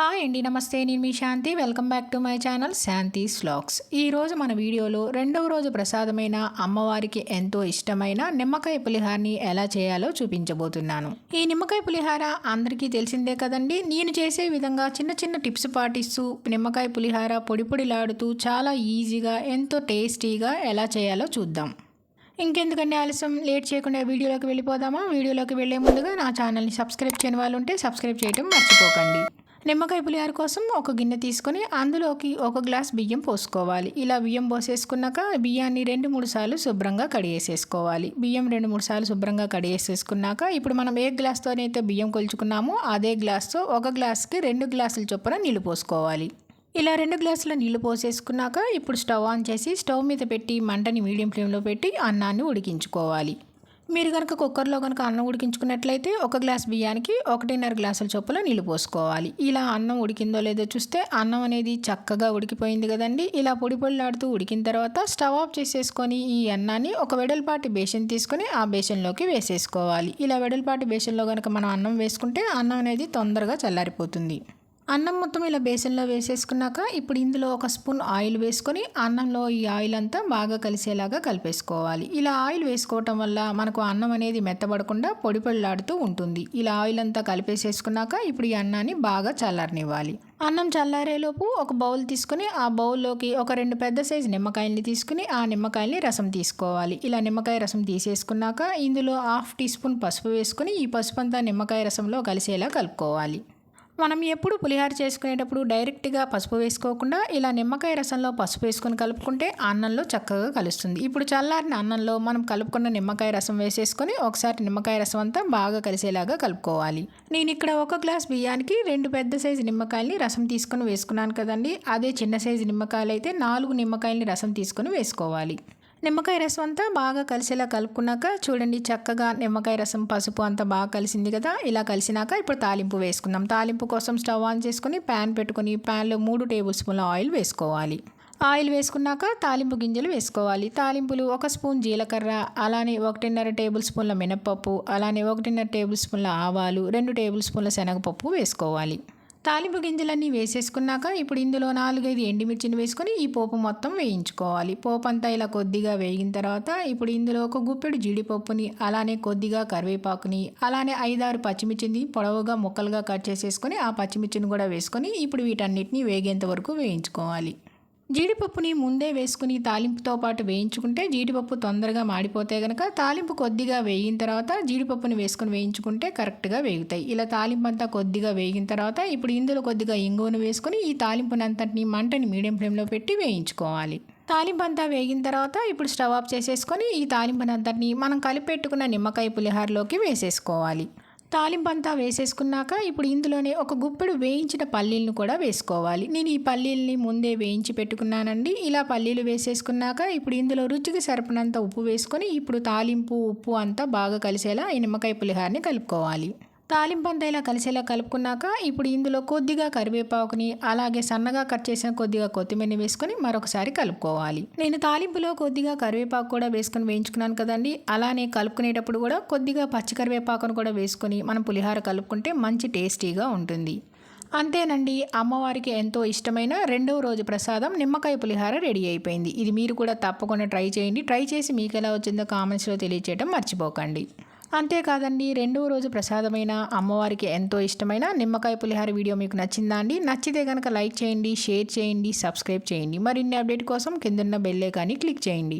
Hi అండి నమస్తే నేను మీ Shanti. Welcome back to my channel Shanti vlogs ఈరోజు మన వీడియోలో రెండవ రోజు ప్రసాదమైన అమ్మవారికి ఎంతో ఇష్టమైన నిమ్మకాయ పులిహారని ఎలా చేయాలో చూపించబోతున్నాను. ఈ నిమ్మకాయ పులిహార అందరికీ తెలిసిందే కదండి. నేను చేసే విధంగా చిన్న చిన్న టిప్స్ పాటిస్తూ నిమ్మకాయ పులిహార పొడి పొడిలాడుతూ చాలా ఈజీగా ఎంతో టేస్టీగా ఎలా చేయాలో చూద్దాం. ఇంకెందుకండి ఆలస్యం? లేట్ చేయకుండా వీడియోలోకి వెళ్ళిపోదామా? వీడియోలోకి వెళ్ళే ముందుగా నా ఛానల్ని సబ్స్క్రైబ్ చేయని వాళ్ళు ఉంటే సబ్స్క్రైబ్ చేయడం మర్చిపోకండి. నిమ్మకాయ పులిహార కోసం ఒక గిన్నె తీసుకొని అందులోకి ఒక గ్లాస్ బియ్యం పోసుకోవాలి. ఇలా బియ్యం పోసేసుకున్నాక బియ్యాన్ని రెండు మూడు సార్లు శుభ్రంగా కడిగేసేసుకోవాలి. బియ్యం రెండు మూడు సార్లు శుభ్రంగా కడిగేసేసుకున్నాక ఇప్పుడు మనం ఏ గ్లాస్తోనైతే బియ్యం కొలుచుకున్నామో అదే గ్లాస్తో ఒక గ్లాస్కి రెండు గ్లాసుల చొప్పున నీళ్ళు పోసుకోవాలి. ఇలా రెండు గ్లాసుల నీళ్ళు పోసేసుకున్నాక ఇప్పుడు స్టవ్ ఆన్ చేసి స్టవ్ మీద పెట్టి మంటని మీడియం ఫ్లేమ్లో పెట్టి అన్నాన్ని ఉడికించుకోవాలి. మీరు కనుక కుక్కర్లో కనుక అన్నం ఉడికించుకున్నట్లయితే ఒక గ్లాస్ బియ్యానికి ఒకటిన్నర గ్లాసుల చొప్పున నీళ్ళు పోసుకోవాలి. ఇలా అన్నం ఉడికిందో లేదో చూస్తే అన్నం అనేది చక్కగా ఉడికిపోయింది కదండి. ఇలా పొడి పొడిలాడుతూ ఉడికిన తర్వాత స్టవ్ ఆఫ్ చేసేసుకొని ఈ అన్నాన్ని ఒక వెడల్పాటి బేషన్ తీసుకొని ఆ బేషన్లోకి వేసేసుకోవాలి. ఇలా వెడల్పాటి బేషన్లో కనుక మనం అన్నం వేసుకుంటే అన్నం అనేది తొందరగా చల్లారిపోతుంది. అన్నం మొత్తం ఇలా బేసన్లో వేసేసుకున్నాక ఇప్పుడు ఇందులో ఒక స్పూన్ ఆయిల్ వేసుకొని అన్నంలో ఈ ఆయిల్ అంతా బాగా కలిసేలాగా కలిపేసుకోవాలి. ఇలా ఆయిల్ వేసుకోవటం వల్ల మనకు అన్నం అనేది మెత్తబడకుండా పొడి పొడిలాడుతూ ఉంటుంది. ఇలా ఆయిల్ అంతా కలిపేసేసుకున్నాక ఇప్పుడు ఈ అన్నాన్ని బాగా చల్లారనివ్వాలి. అన్నం చల్లారేలోపు ఒక బౌల్ తీసుకుని ఆ బౌల్లోకి ఒక రెండు పెద్ద సైజు నిమ్మకాయల్ని తీసుకుని ఆ నిమ్మకాయల్ని రసం తీసుకోవాలి. ఇలా నిమ్మకాయ రసం తీసేసుకున్నాక ఇందులో హాఫ్ టీ స్పూన్ పసుపు వేసుకుని ఈ పసుపు అంతా నిమ్మకాయ రసంలో కలిసేలా కలుపుకోవాలి. మనం ఎప్పుడు పులిహార చేసుకునేటప్పుడు డైరెక్ట్గా పసుపు వేసుకోకుండా ఇలా నిమ్మకాయ రసంలో పసుపు వేసుకొని కలుపుకుంటే అన్నంలో చక్కగా కలుస్తుంది. ఇప్పుడు చల్లారిన అన్నంలో మనం కలుపుకున్న నిమ్మకాయ రసం వేసేసుకొని ఒకసారి నిమ్మకాయ రసం అంతా బాగా కలిసేలాగా కలుపుకోవాలి. నేను ఇక్కడ ఒక గ్లాస్ బియ్యానికి రెండు పెద్ద సైజు నిమ్మకాయలని రసం తీసుకొని వేసుకున్నాను కదండి. అదే చిన్న సైజు నిమ్మకాయలు అయితే నాలుగు నిమ్మకాయలని రసం తీసుకొని వేసుకోవాలి. నిమ్మకాయ రసం అంతా బాగా కలిసేలా కలుపుకున్నాక చూడండి చక్కగా నిమ్మకాయ రసం పసుపు అంతా బాగా కలిసింది కదా? ఇలా కలిసినాక ఇప్పుడు తాలింపు వేసుకుందాం. తాలింపు కోసం స్టవ్ ఆన్ చేసుకుని ప్యాన్ పెట్టుకుని ప్యాన్లో మూడు టేబుల్ స్పూన్ల ఆయిల్ వేసుకోవాలి. ఆయిల్ వేసుకున్నాక తాలింపు గింజలు వేసుకోవాలి. తాలింపులు ఒక స్పూన్ జీలకర్ర అలానే ఒకటిన్నర టేబుల్ స్పూన్ల మినప్పప్పు అలానే ఒకటిన్నర టేబుల్ స్పూన్ల ఆవాలు రెండు టేబుల్ స్పూన్ల శనగపప్పు వేసుకోవాలి. తాలింపు గింజలన్నీ వేసేసుకున్నాక ఇప్పుడు ఇందులో నాలుగైదు ఎండుమిర్చిని వేసుకొని ఈ పోపు మొత్తం వేయించుకోవాలి. పోపు అంతా ఇలా కొద్దిగా వేగిన తర్వాత ఇప్పుడు ఇందులో ఒక గుప్పెడు జీడిపప్పుని అలానే కొద్దిగా కరివేపాకుని అలానే ఐదారు పచ్చిమిర్చిని పొడవుగా ముక్కలుగా కట్ చేసేసుకొని ఆ పచ్చిమిర్చిని కూడా వేసుకొని ఇప్పుడు వీటన్నిటిని వేగేంత వరకు వేయించుకోవాలి. జీడిపప్పుని ముందే వేసుకుని తాలింపుతో పాటు వేయించుకుంటే జీడిపప్పు తొందరగా మాడిపోతే కనుక తాలింపు కొద్దిగా వేగిన తర్వాత జీడిపప్పుని వేసుకుని వేయించుకుంటే కరెక్ట్గా వేగుతాయి. ఇలా తాలింపు అంతా కొద్దిగా వేగిన తర్వాత ఇప్పుడు ఇందులో కొద్దిగా ఇంగువను వేసుకుని ఈ తాలింపునంతటిని మంటని మీడియం ఫ్లేమ్లో పెట్టి వేయించుకోవాలి. తాలింపు అంతా వేగిన తర్వాత ఇప్పుడు స్టవ్ ఆఫ్ చేసేసుకొని ఈ తాలింపునంతటిని మనం కలిపెట్టుకున్న నిమ్మకాయ పులిహారలోకి వేసేసుకోవాలి. తాలింపంతా వేసేసుకున్నాక ఇప్పుడు ఇందులోనే ఒక గుప్పెడు వేయించిన పల్లీలను కూడా వేసుకోవాలి. నేను ఈ పల్లీల్ని ముందే వేయించి పెట్టుకున్నానండి. ఇలా పల్లీలు వేసేసుకున్నాక ఇప్పుడు ఇందులో రుచికి సరిపడినంత ఉప్పు వేసుకొని ఇప్పుడు తాలింపు ఉప్పు అంతా బాగా కలిసేలా ఈ నిమ్మకాయ పులిహారని కలుపుకోవాలి. తాలింపంతా ఇలా కలిసేలా కలుపుకున్నాక ఇప్పుడు ఇందులో కొద్దిగా కరివేపాకుని అలాగే సన్నగా కట్ చేసిన కొద్దిగా కొత్తిమీర వేసుకొని మరొకసారి కలుపుకోవాలి. నేను తాలింపులో కొద్దిగా కరివేపాకు కూడా వేసుకొని వేయించుకున్నాను కదండి. అలానే కలుపుకునేటప్పుడు కూడా కొద్దిగా పచ్చి కరివేపాకును కూడా వేసుకొని మనం పులిహార కలుపుకుంటే మంచి టేస్టీగా ఉంటుంది. అంతేనండి అమ్మవారికి ఎంతో ఇష్టమైన రెండవ రోజు ప్రసాదం నిమ్మకాయ పులిహార రెడీ అయిపోయింది. ఇది మీరు కూడా తప్పకుండా ట్రై చేయండి. ట్రై చేసి మీకు ఎలా వచ్చిందో కామెంట్స్లో తెలియచేయడం మర్చిపోకండి. అంతేకాదండి రెండవ రోజు ప్రసాదమైన అమ్మవారికి ఎంతో ఇష్టమైన నిమ్మకాయ పులిహార వీడియో మీకు నచ్చిందా అండి? నచ్చితే కనుక లైక్ చేయండి షేర్ చేయండి సబ్స్క్రైబ్ చేయండి. మరిన్ని అప్డేట్ కోసం కిందన్న బెల్లే కానీ క్లిక్ చేయండి.